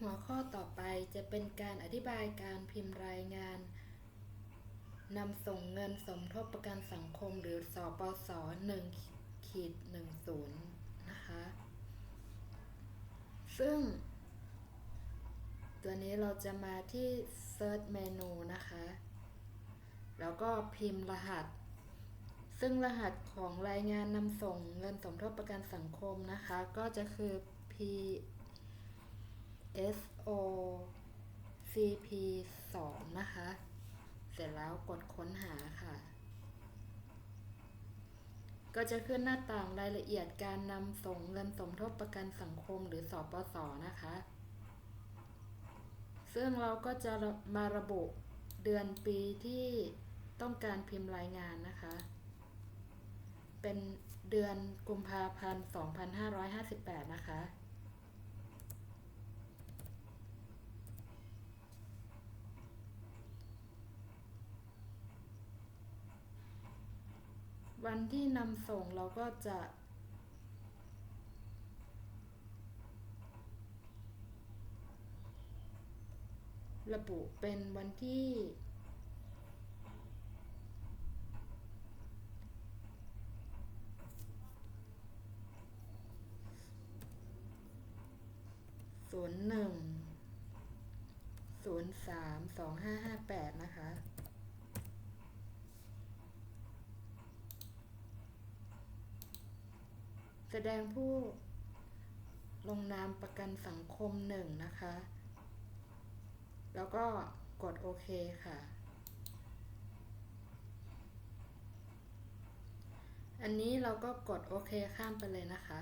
หัวข้อต่อไปจะเป็นการอธิบายการพิมพ์รายงานนำส่งเงินสมทบประกันสังคมหรือสอปส1ขีด10 นะคะ ซึ่ง ตัวนี้เราจะมาที่ Search Menu นะคะ แล้วก็พิมพ์รหัส ซึ่งรหัสของรายงานนำส่งเงินสมทบประกันสังคมนะคะ ก็จะคือ P S O C P 2นะคะ เสร็จแล้วกดค้นหาค่ะ ก็จะขึ้นหน้าต่างรายละเอียดการนำส่งเงินสมทบประกันสังคมหรือสอปสนะคะ ซึ่งเราก็จะมาระบุเดือนปีที่ต้องการพิมพ์รายงานนะคะ เป็นเดือนกุมภาพันธ์ 2558 นะคะ วันที่นำส่งเราก็จะระบุเป็นวันที่ ศูนย์หนึ่งศูนย์สามสองห้าห้าแปดนะคะ สดงผู้ลงนามประกันสังคมหนึ่งนะคะ แล้วก็กดโอเคค่ะ อันนี้เราก็กดโอเคข้ามไปเลยนะคะ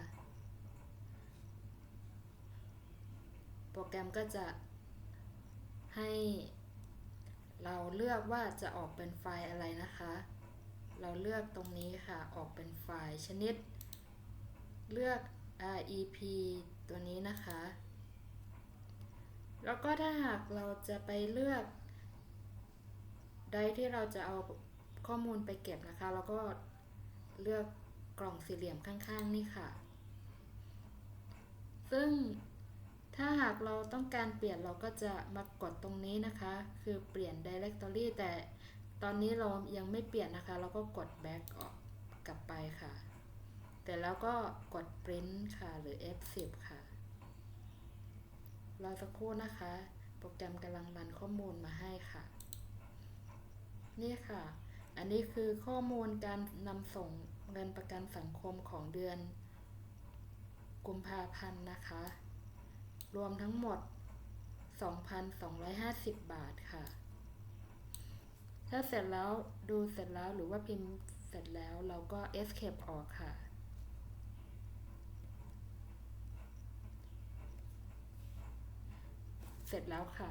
โปรแกรมก็จะให้เราเลือกว่าจะออกเป็นไฟล์อะไรนะคะ เราเลือกตรงนี้ค่ะ ออกเป็นไฟล์ชนิด เลือก REP ตัวนี้นะคะ แล้วก็ถ้าหากเราจะไปเลือกไดที่เราจะเอาข้อมูลไปเก็บนะคะ แล้วก็เลือกกล่องสี่เหลี่ยมข้างๆนี่ค่ะ ซึ่งถ้าหากเราต้องการเปลี่ยนเราก็จะมากดตรงนี้นะคะ คือเปลี่ยน directory แต่ตอนนี้เรายังไม่เปลี่ยนนะคะ เราก็กด back ออกกลับไปค่ะ แต่แล้วก็กด print ค่ะ หรือ F10 ค่ะ รอสักครู่นะคะ โปรแกรมกำลังรันข้อมูลมาให้ค่ะ นี่ค่ะ อันนี้คือข้อมูลการนำส่งเงินประกันสังคมของเดือน กุมภาพันธ์นะคะ รวมทั้งหมด 2,250 บาทค่ะ ถ้าเสร็จแล้วดูเสร็จแล้วหรือว่าพิมพ์เสร็จแล้วเราก็ escape ออกค่ะ เสร็จแล้วค่ะ